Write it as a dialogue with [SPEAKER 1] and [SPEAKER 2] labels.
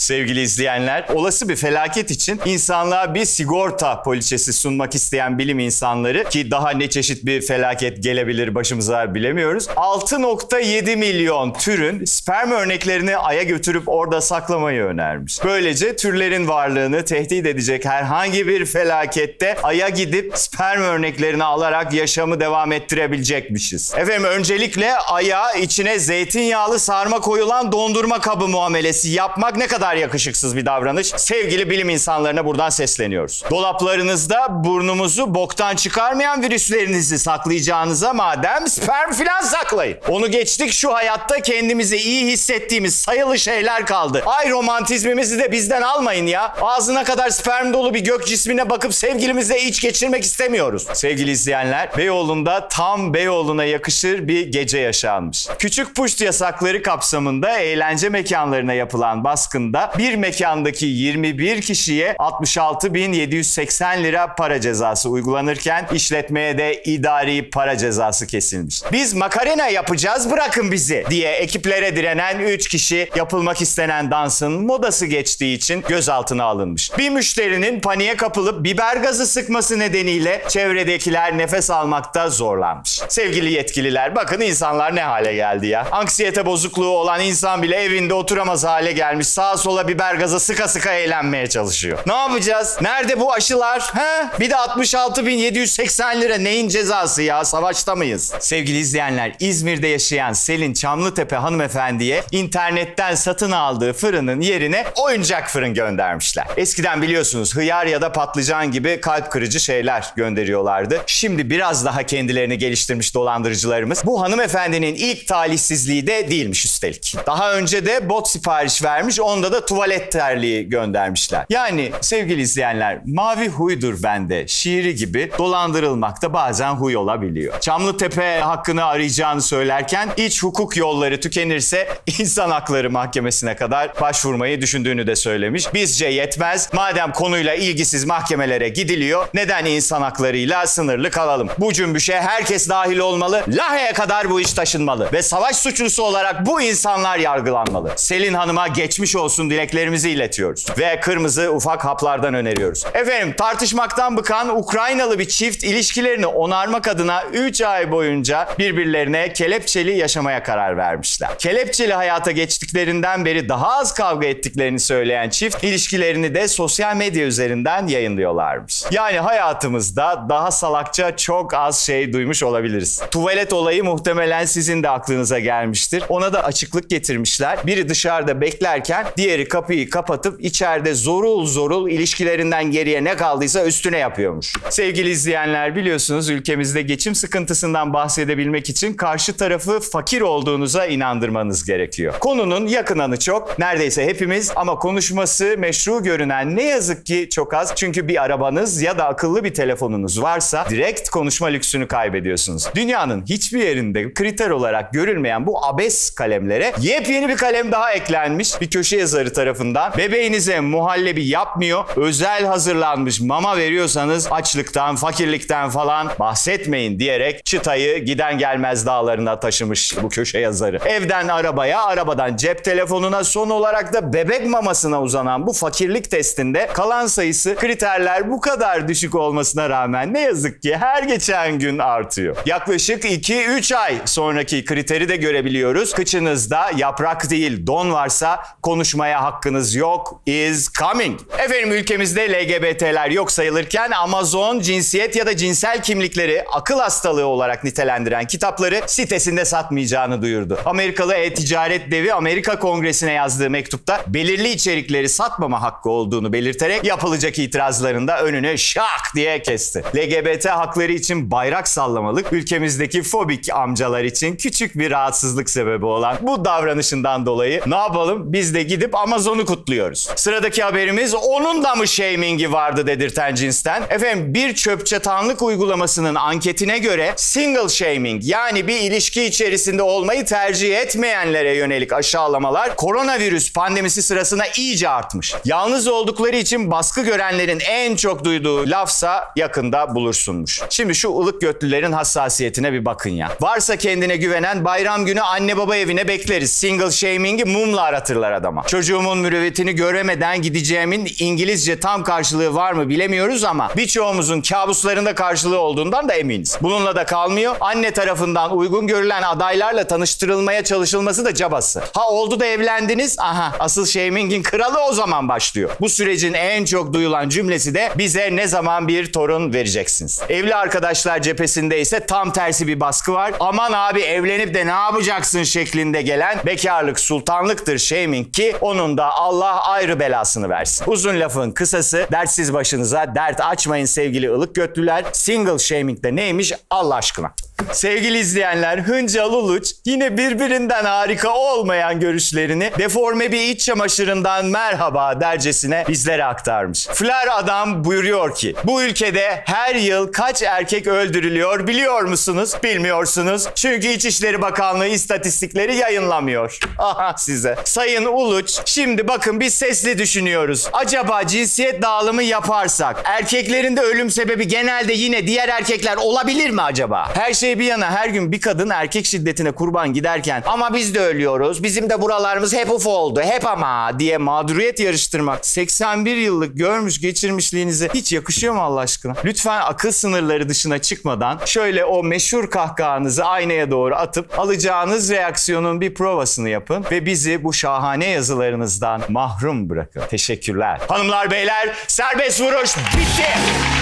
[SPEAKER 1] Sevgili izleyenler, olası bir felaket için insanlığa bir sigorta poliçesi sunmak isteyen bilim insanları ki daha ne çeşit bir felaket gelebilir başımıza bilemiyoruz. 6.7 milyon türün sperm örneklerini Ay'a götürüp orada saklamayı önermiş. Böylece türlerin varlığını tehdit edecek herhangi bir felakette Ay'a gidip sperm örneklerini alarak yaşamı devam ettirebilecekmişiz. Efendim öncelikle Ay'a içine zeytinyağlı sarma koyulan dondurma kabı muamelesi yapmak ne kadar yakışıksız bir davranış. Sevgili bilim insanlarına buradan sesleniyoruz. Dolaplarınızda burnumuzu boktan çıkarmayan virüslerinizi saklayacağınıza madem sperm filan saklayın. Onu geçtik şu hayatta kendimizi iyi hissettiğimiz sayılı şeyler kaldı. Ay romantizmimizi de bizden almayın ya. Ağzına kadar sperm dolu bir gök cismine bakıp sevgilimizle iç geçirmek istemiyoruz. Sevgili izleyenler, Beyoğlu'nda tam Beyoğlu'na yakışır bir gece yaşanmış. Küçük puşt yasakları kapsamında eğlence mekanlarına yapılan baskında bir mekandaki 21 kişiye 66.780 lira para cezası uygulanırken işletmeye de idari para cezası kesilmiş. Biz makarena yapacağız bırakın bizi diye ekiplere direnen 3 kişi yapılmak istenen dansın modası geçtiği için gözaltına alınmış. Bir müşterinin paniğe kapılıp biber gazı sıkması nedeniyle çevredekiler nefes almakta zorlanmış. Sevgili yetkililer bakın insanlar ne hale geldi ya. Anksiyete bozukluğu olan insan bile evinde oturamaz hale gelmiş. Sağa sola biber gazı sıka sıka eğlenmeye çalışıyor. Ne yapacağız? Nerede bu aşılar? He? Bir de 66.780 lira neyin cezası ya? Savaşta mıyız? Sevgili izleyenler, İzmir'de yaşayan Selin Çamlıtepe hanımefendiye internetten satın aldığı fırının yerine oyuncak fırın göndermişler. Eskiden biliyorsunuz hıyar ya da patlıcan gibi kalp kırıcı şeyler gönderiyorlardı. Şimdi biraz daha kendilerini geliştirmiş dolandırıcılarımız. Bu hanımefendinin ilk talihsizliği de değilmiş üstelik. Daha önce de bot sipariş vermiş, onda da tuvalet terliği göndermişler. Yani sevgili izleyenler, mavi huydur bende şiiri gibi dolandırılmakta bazen huy olabiliyor. Çamlıtepe hakkını arayacağını söylerken iç hukuk yolları tükenirse insan hakları mahkemesine kadar başvurmayı düşündüğünü de söylemiş. Bizce yetmez. Madem konuyla ilgisiz mahkemelere gidiliyor, neden insan haklarıyla sınırlı kalalım? Bu cümbüşe herkes dahil olmalı. Lahey'e kadar bu iş taşınmalı ve savaş suçlusu olarak bu insanlar yargılanmalı. Selin Hanım'a geçmiş olsun dileklerimizi iletiyoruz ve kırmızı ufak haplardan öneriyoruz. Efendim tartışmaktan bıkan Ukraynalı bir çift ilişkilerini onarmak adına 3 ay boyunca birbirlerine kelepçeli yaşamaya karar vermişler. Kelepçeli hayata geçtiklerinden beri daha az kavga ettiklerini söyleyen çift ilişkilerini de sosyal medya üzerinden yayınlıyorlarmış. Yani hayatımızda daha salakça çok az şey duymuş olabiliriz. Tuvalet olayı muhtemelen sizin de aklınıza gelmiştir. Ona da açıklık getirmişler. Biri dışarıda beklerken diğeri kapıyı kapatıp içeride zorul zorul ilişkilerinden geriye ne kaldıysa üstüne yapıyormuş. Sevgili izleyenler biliyorsunuz ülkemizde geçim sıkıntısından bahsedebilmek için karşı tarafı fakir olduğunuza inandırmanız gerekiyor. Konunun yakınanı çok, neredeyse hepimiz ama konuşması meşru görünen ne yazık ki çok az. Çünkü bir arabanız ya da akıllı bir telefonunuz varsa direkt konuşma lüksünü kaybediyorsunuz. Dünyanın hiçbir yerinde kriter olarak görülmeyen bu abes kalemlere yepyeni bir kalem daha eklenmiş bir köşe yazarı tarafından. Bebeğinize muhallebi yapmıyor, özel hazırlanmış mama veriyorsanız açlıktan, fakirlikten falan bahsetmeyin diyerek çıtayı giden gelmez dağlarına taşımış bu köşe yazarı. Evden arabaya, arabadan cep telefonuna son olarak da bebek mamasına uzanan bu fakirlik testinde kalan sayısı kriterler bu kadar düşük olmasına rağmen ne yazık ki her geçen gün artıyor. Yaklaşık 2-3 ay sonraki kriteri de görebiliyoruz. Kıçınızda yaprak değil don varsa konuşmaya hakkınız yok is coming. Efendim ülkemizde LGBT'ler yok sayılırken Amazon cinsiyet ya da cinsel kimlikleri akıl hastalığı olarak nitelendiren kitapları sitesinde satmayacağını duyurdu. Amerikalı e-ticaret devi Amerika Kongresi'ne yazdığı mektupta belirli içerikleri satmama hakkı olduğunu belirterek yapılacak itirazlarında önünü şak diye kesti. LGBT hakları için bayrak sallamalık ülkemizdeki fobik amcalar için küçük bir rahatsızlık sebebi olan bu davranışından dolayı ne yapalım biz de gidip Amazon'u kutluyoruz. Sıradaki haberimiz onun da mı shamingi vardı dedirten cinsten. Efendim bir çöp çatanlık uygulamasının anketine göre single shaming yani bir ilişki içerisinde olmayı tercih etmeyenlere yönelik aşağılamalar koronavirüs pandemisi sırasında iyice artmış. Yalnız oldukları için baskı görenlerin en çok duyduğu lafsa yakında bulursunmuş. Şimdi şu ılık götlülerin hassasiyetine bir bakın ya. Varsa kendine güvenen bayram günü anne baba evine bekleriz. Single shaming'i mumla aratırlar adama. Çocuğu çocuğumun mürüvvetini göremeden gideceğimin İngilizce tam karşılığı var mı bilemiyoruz ama birçoğumuzun kabuslarında karşılığı olduğundan da eminiz. Bununla da kalmıyor. Anne tarafından uygun görülen adaylarla tanıştırılmaya çalışılması da cabası. Ha oldu da evlendiniz. Aha asıl shaming'in kralı o zaman başlıyor. Bu sürecin en çok duyulan cümlesi de bize ne zaman bir torun vereceksiniz. Evli arkadaşlar cephesinde ise tam tersi bir baskı var. Aman abi evlenip de ne yapacaksın şeklinde gelen bekarlık sultanlıktır shaming ki onun da Allah ayrı belasını versin. Uzun lafın kısası dertsiz başınıza dert açmayın sevgili ılık götlüler. Single shaming de neymiş Allah aşkına. Sevgili izleyenler Hıncal Uluç yine birbirinden harika olmayan görüşlerini deforme bir iç çamaşırından merhaba dercesine bizlere aktarmış. Flair adam buyuruyor ki bu ülkede her yıl kaç erkek öldürülüyor biliyor musunuz? Bilmiyorsunuz. Çünkü İçişleri Bakanlığı istatistikleri yayınlamıyor. Aha size. Sayın Uluç şimdi bakın biz sesli düşünüyoruz. Acaba cinsiyet dağılımı yaparsak erkeklerin de ölüm sebebi genelde yine diğer erkekler olabilir mi acaba? Her şey bir yana her gün bir kadın erkek şiddetine kurban giderken ama biz de ölüyoruz. Bizim de buralarımız hep uf oldu. Hep ama diye mağduriyet yarıştırmak 81 yıllık görmüş geçirmişliğinize hiç yakışıyor mu Allah aşkına? Lütfen akıl sınırları dışına çıkmadan şöyle o meşhur kahkahanızı aynaya doğru atıp alacağınız reaksiyonun bir provasını yapın ve bizi bu şahane yazılarınızdan mahrum bırakın. Teşekkürler. Hanımlar beyler serbest vuruş bitti.